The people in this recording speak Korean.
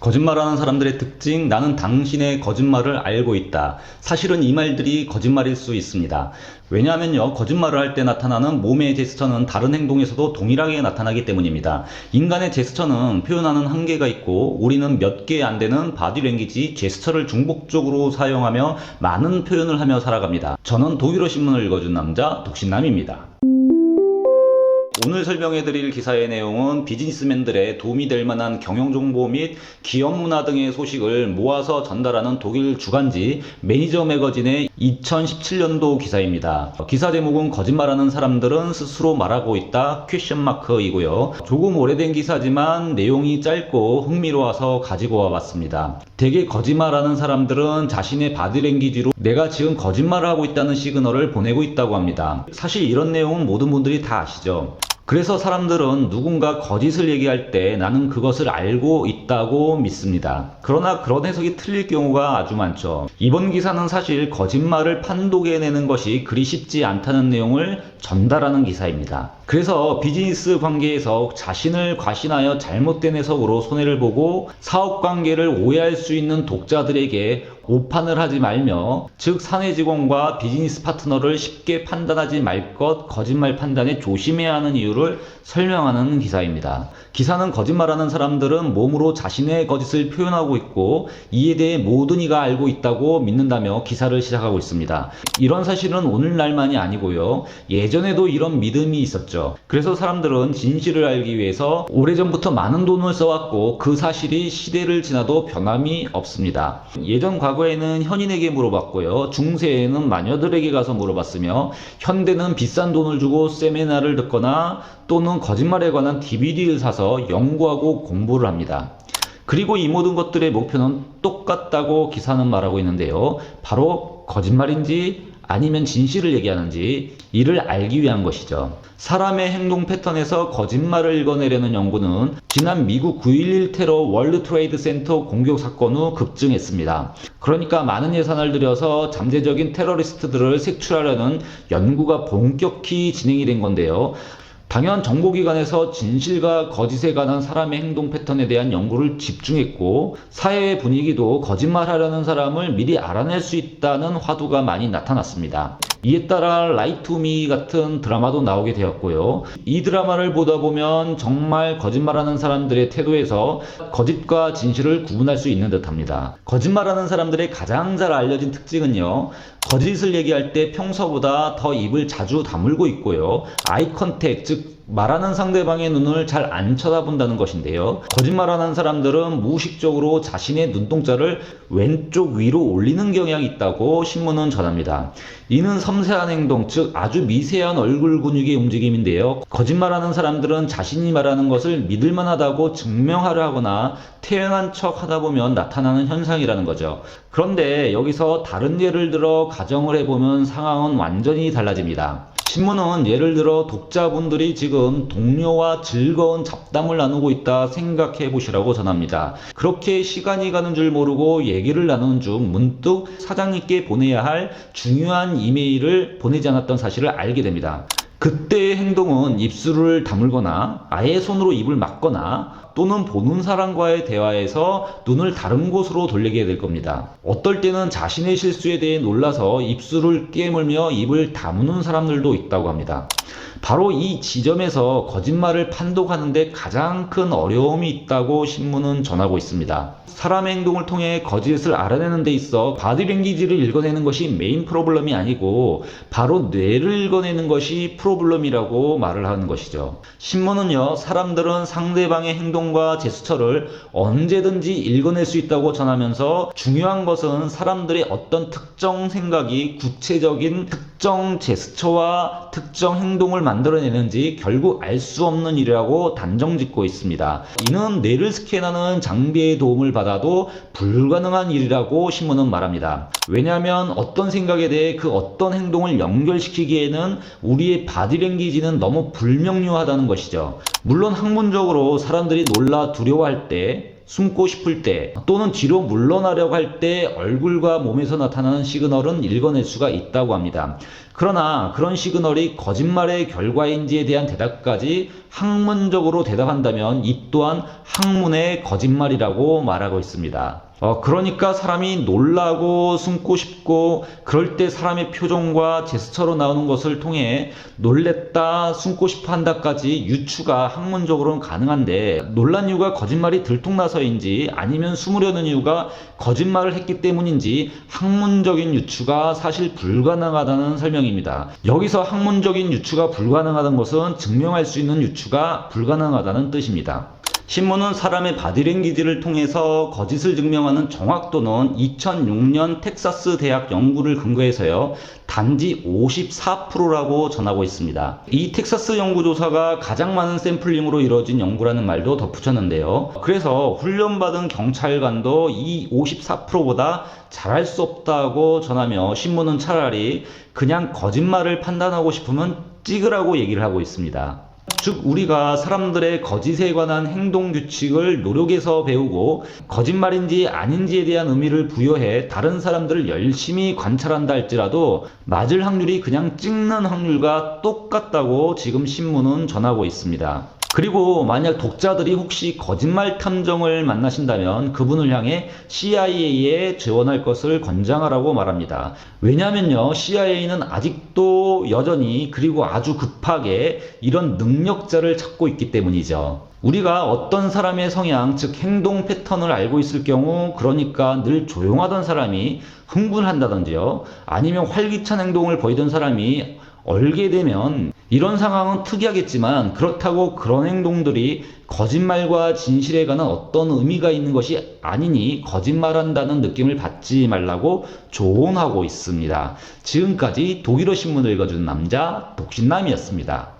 거짓말하는 사람들의 특징, 나는 당신의 거짓말을 알고 있다. 사실은 이 말들이 거짓말일 수 있습니다. 왜냐하면요, 거짓말을 할 때 나타나는 몸의 제스처는 다른 행동에서도 동일하게 나타나기 때문입니다. 인간의 제스처는 표현하는 한계가 있고, 우리는 몇 개 안 되는 바디랭귀지 제스처를 중복적으로 사용하며 많은 표현을 하며 살아갑니다. 저는 독일어 신문을 읽어준 남자, 독신남입니다. 오늘 설명해 드릴 기사의 내용은 비즈니스맨들의 도움이 될 만한 경영정보 및 기업 문화 등의 소식을 모아서 전달하는 독일 주간지 매니저 매거진의 2017년도 기사입니다. 기사 제목은 거짓말하는 사람들은 스스로 말하고 있다 퀘션 마크이고요. 조금 오래된 기사지만 내용이 짧고 흥미로워서 가지고 와봤습니다. 대개 거짓말하는 사람들은 자신의 바디랭귀지로 내가 지금 거짓말을 하고 있다는 시그널을 보내고 있다고 합니다. 사실 이런 내용은 모든 분들이 다 아시죠. 그래서 사람들은 누군가 거짓을 얘기할 때 나는 그것을 알고 있다고 믿습니다. 그러나 그런 해석이 틀릴 경우가 아주 많죠. 이번 기사는 사실 거짓말을 판독해내는 것이 그리 쉽지 않다는 내용을 전달하는 기사입니다. 그래서 비즈니스 관계에서 자신을 과신하여 잘못된 해석으로 손해를 보고 사업 관계를 오해할 수 있는 독자들에게 오판을 하지 말며 즉 사내 직원과 비즈니스 파트너를 쉽게 판단하지 말 것 거짓말 판단에 조심해야 하는 이유 를 설명하는 기사입니다. 기사는 거짓말하는 사람들은 몸으로 자신의 거짓을 표현하고 있고 이에 대해 모든 이가 알고 있다고 믿는다며 기사를 시작하고 있습니다. 이런 사실은 오늘날만이 아니고요. 예전에도 이런 믿음이 있었죠. 그래서 사람들은 진실을 알기 위해서 오래전부터 많은 돈을 써왔고 그 사실이 시대를 지나도 변함이 없습니다. 예전 과거에는 현인에게 물어봤고요. 중세에는 마녀들에게 가서 물어봤으며 현대는 비싼 돈을 주고 세미나를 듣거나 또는 거짓말에 관한 DVD를 사서 연구하고 공부를 합니다. 그리고 이 모든 것들의 목표는 똑같다고 기사는 말하고 있는데요. 바로 거짓말인지 아니면 진실을 얘기하는지 이를 알기 위한 것이죠. 사람의 행동 패턴에서 거짓말을 읽어내려는 연구는 지난 미국 9.11 테러 월드 트레이드 센터 공격 사건 후 급증했습니다. 그러니까 많은 예산을 들여서 잠재적인 테러리스트들을 색출하려는 연구가 본격히 진행이 된 건데요. 당연 정보기관에서 진실과 거짓에 관한 사람의 행동 패턴에 대한 연구를 집중했고 사회의 분위기도 거짓말하려는 사람을 미리 알아낼 수 있다는 화두가 많이 나타났습니다. 이에 따라 라이투미 같은 드라마도 나오게 되었고요. 이 드라마를 보다 보면 정말 거짓말하는 사람들의 태도에서 거짓과 진실을 구분할 수 있는 듯합니다. 거짓말하는 사람들의 가장 잘 알려진 특징은요. 거짓을 얘기할 때 평소보다 더 입을 자주 다물고 있고요. 아이 컨택, 즉 말하는 상대방의 눈을 잘 안 쳐다본다는 것인데요. 거짓말하는 사람들은 무의식적으로 자신의 눈동자를 왼쪽 위로 올리는 경향이 있다고 신문은 전합니다. 이는 섬세한 행동, 즉 아주 미세한 얼굴 근육의 움직임인데요. 거짓말하는 사람들은 자신이 말하는 것을 믿을만하다고 증명하려 하거나 태연한 척 하다 보면 나타나는 현상이라는 거죠. 그런데 여기서 다른 예를 들어 가정을 해보면 상황은 완전히 달라집니다. 신문은 예를 들어 독자분들이 지금 동료와 즐거운 잡담을 나누고 있다 생각해 보시라고 전합니다. 그렇게 시간이 가는 줄 모르고 얘기를 나누는 중 문득 사장님께 보내야 할 중요한 이메일을 보내지 않았던 사실을 알게 됩니다. 그때의 행동은 입술을 다물거나 아예 손으로 입을 막거나 또는 보는 사람과의 대화에서 눈을 다른 곳으로 돌리게 될 겁니다. 어떨 때는 자신의 실수에 대해 놀라서 입술을 깨물며 입을 다무는 사람들도 있다고 합니다. 바로 이 지점에서 거짓말을 판독하는데 가장 큰 어려움이 있다고 신문은 전하고 있습니다. 사람의 행동을 통해 거짓을 알아내는 데 있어 바디랭귀지를 읽어내는 것이 메인 프로블럼이 아니고 바로 뇌를 읽어내는 것이 프로블럼이라고 말을 하는 것이죠. 신문은요, 사람들은 상대방의 행동과 제스처를 언제든지 읽어낼 수 있다고 전하면서 중요한 것은 사람들의 어떤 특정 생각이 구체적인 특 정 제스처와 특정 행동을 만들어내는지 결국 알 수 없는 일이라고 단정 짓고 있습니다. 이는 뇌를 스캔하는 장비의 도움을 받아도 불가능한 일이라고 신문은 말합니다. 왜냐하면 어떤 생각에 대해 그 어떤 행동을 연결시키기에는 우리의 바디랭귀지는 너무 불명료하다는 것이죠. 물론 학문적으로 사람들이 놀라 두려워할 때 숨고 싶을 때, 또는 뒤로 물러나려고 할 때 얼굴과 몸에서 나타나는 시그널은 읽어낼 수가 있다고 합니다. 그러나 그런 시그널이 거짓말의 결과인지에 대한 대답까지 학문적으로 대답한다면 이 또한 학문의 거짓말이라고 말하고 있습니다. 어, 그러니까 사람이 놀라고 숨고 싶고 그럴 때 사람의 표정과 제스처로 나오는 것을 통해 놀랬다 숨고 싶어 한다까지 유추가 학문적으로는 가능한데 놀란 이유가 거짓말이 들통나서인지 아니면 숨으려는 이유가 거짓말을 했기 때문인지 학문적인 유추가 사실 불가능하다는 설명입니다. 여기서 학문적인 유추가 불가능하다는 것은 증명할 수 있는 유추가 불가능하다는 뜻입니다. 신문은 사람의 바디랭귀지를 통해서 거짓을 증명하는 정확도는 2006년 텍사스 대학 연구를 근거해서요. 단지 54%라고 전하고 있습니다. 이 텍사스 연구조사가 가장 많은 샘플링으로 이루어진 연구라는 말도 덧붙였는데요. 그래서 훈련받은 경찰관도 이 54%보다 잘할 수 없다고 전하며 신문은 차라리 그냥 거짓말을 판단하고 싶으면 찍으라고 얘기를 하고 있습니다. 즉 우리가 사람들의 거짓에 관한 행동 규칙을 노력해서 배우고 거짓말인지 아닌지에 대한 의미를 부여해 다른 사람들을 열심히 관찰한다 할지라도 맞을 확률이 그냥 찍는 확률과 똑같다고 지금 신문은 전하고 있습니다. 그리고 만약 독자들이 혹시 거짓말 탐정을 만나신다면 그분을 향해 CIA에 재원할 것을 권장하라고 말합니다. 왜냐면요, CIA는 아직도 여전히 그리고 아주 급하게 이런 능력자를 찾고 있기 때문이죠. 우리가 어떤 사람의 성향, 즉 행동 패턴을 알고 있을 경우, 그러니까 늘 조용하던 사람이 흥분한다든지요, 아니면 활기찬 행동을 보이던 사람이 얼게 되면 이런 상황은 특이하겠지만 그렇다고 그런 행동들이 거짓말과 진실에 관한 어떤 의미가 있는 것이 아니니 거짓말한다는 느낌을 받지 말라고 조언하고 있습니다. 지금까지 독일어 신문을 읽어주는 남자 독신남이었습니다.